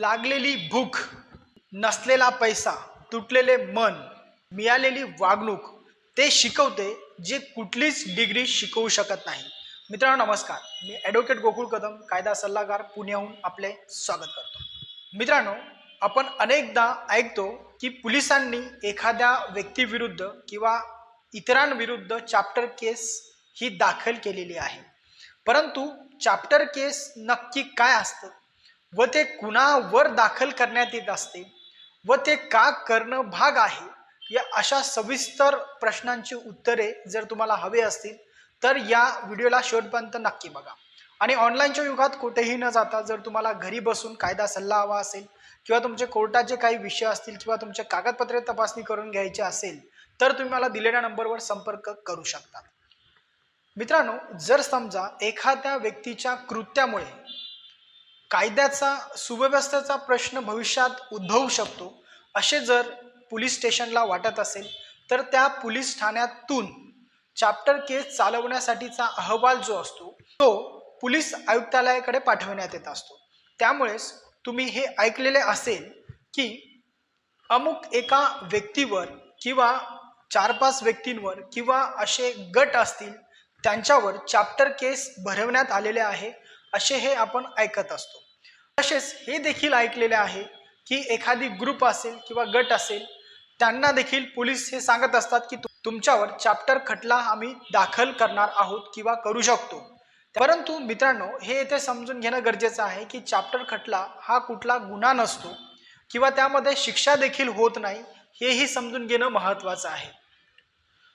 लागलेली भूक नसलेला पैसा तुटलेले मन मिळालेली वागणूक ते शिकवते जे कुठलीच डिग्री शिकवू शकत नाही. मित्रांनो नमस्कार. मी ॲडव्होकेट गोकुळ कदम कायदा सल्लागार पुण्याहून आपले स्वागत करतो. मित्रांनो आपण अनेकदा ऐकतो की पोलिसांनी एखाद्या व्यक्तीविरुद्ध किंवा इतरांविरुद्ध चाप्टर केस ही दाखल केलेली आहे. परंतु चाप्टर केस नक्की काय असतं? व ते कुणावर दाखल करण्यात येत असते व ते का करणं भाग आहे या अशा सविस्तर प्रश्नांची उत्तरे जर तुम्हाला हवे असतील तर या व्हिडिओला शेवटपर्यंत नक्की बघा. आणि ऑनलाईनच्या युगात कुठेही न जाता जर तुम्हाला घरी बसून कायदा सल्ला हवा असेल किंवा तुमचे कोर्टाचे काही विषय असतील किंवा तुमचे कागदपत्रे तपासणी करून घ्यायचे असेल तर तुम्ही मला दिलेल्या नंबरवर संपर्क करू शकता. मित्रांनो जर समजा एखाद्या व्यक्तीच्या कृत्यामुळे कायद्याचा सुव्यवस्थेचा प्रश्न भविष्यात उद्भवू शकतो असे जर पोलीस स्टेशनला वाटत असेल तर त्या पोलीस ठाण्यातून चॅप्टर केस चालवण्यासाठीचा अहवाल जो असतो तो पोलीस आयुक्तालयाकडे पाठवण्यात येत असतो. त्यामुळेच तुम्ही हे ऐकलेले असेल की अमुक एका व्यक्तीवर किंवा चार पाच व्यक्तींवर किंवा असे गट असतील त्यांच्यावर चॅप्टर केस भरवण्यात आलेले आहे. असे हे आपण ऐकत असतो. तसेच हे देखील ऐकलेले आहे की एखादी ग्रुप असेल किंवा गट असेल त्यांना देखील पोलीस हे सांगत असतात की तुमच्यावर चॅप्टर खटला आम्ही दाखल करणार आहोत किंवा करू शकतो. परंतु मित्रांनो हे येथे समजून घेणं गरजेचं आहे की चॅप्टर खटला हा कुठला गुन्हा नसतो किंवा त्यामध्ये शिक्षा देखील होत नाही हेही समजून घेणं महत्त्वाचं आहे.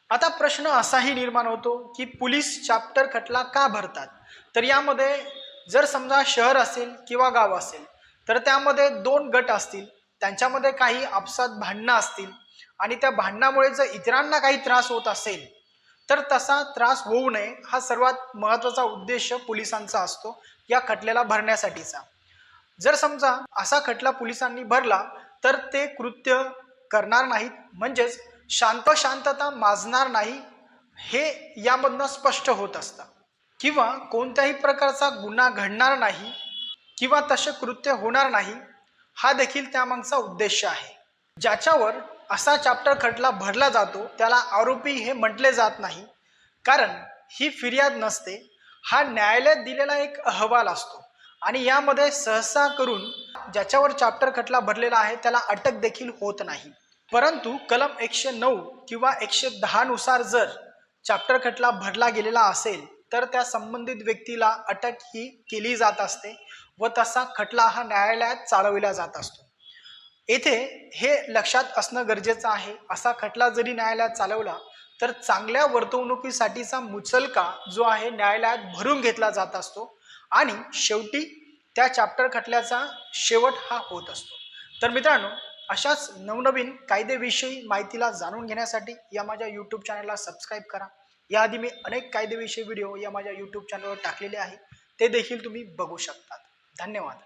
आता प्रश्न असाही निर्माण होतो की पोलीस चॅप्टर खटला का भरतात? तर यामध्ये जर समजा शहर असेल किंवा गाव असेल तर त्यामध्ये दोन गट असतील. त्यांच्यामध्ये काही आपसात भांडणं असतील आणि त्या भांडणामुळे जर इतरांना काही त्रास होत असेल तर तसा त्रास होऊ नये. हा सर्वात महत्त्वाचा उद्देश पोलिसांचा असतो या खटल्याला भरण्यासाठीचा. जर समजा असा खटला पोलिसांनी भरला तर ते कृत्य करणार नाहीत. म्हणजेच शांत शांतता माजणार नाही हे यामधनं स्पष्ट होत असतं. किंवा कोणत्याही प्रकारचा गुन्हा घडणार नाही किंवा तसे कृत्य होणार नाही हा देखील त्यामागचा उद्देश आहे. ज्याच्यावर असा चॅप्टर खटला भरला जातो त्याला आरोपी हे म्हटले जात नाही. कारण ही फिर्याद नसते हा न्यायालयात दिलेला एक अहवाल असतो. आणि यामध्ये सहसा करून ज्याच्यावर चॅप्टर खटला भरलेला आहे त्याला अटक देखील होत नाही. परंतु कलम एकशे नऊ किंवा एकशे दहानुसार जर चॅप्टर खटला भरला गेलेला असेल तर त्या संबंधित व्यक्तीला अटक ही केली जात असते व तसा खटला हा न्यायालयात चालविला जात असतो. येथे हे लक्षात असणं गरजेचं आहे. असा खटला जरी न्यायालयात चालवला तर चांगल्या वर्तवणुकीसाठीचा मुचलका जो आहे न्यायालयात भरून घेतला जात असतो आणि शेवटी त्या चॅप्टर खटल्याचा शेवट हा होत असतो. तर मित्रांनो अशाच नवनवीन कायदेविषयी माहितीला जाणून घेण्यासाठी या माझ्या यूट्यूब चॅनलला सबस्क्राईब करा. याआधी मी अनेक कायदेविषयी व्हिडिओ या माझ्या यूट्यूब चॅनलवर टाकलेले आहे. ते देखील तुम्ही बघू शकतात. धन्यवाद.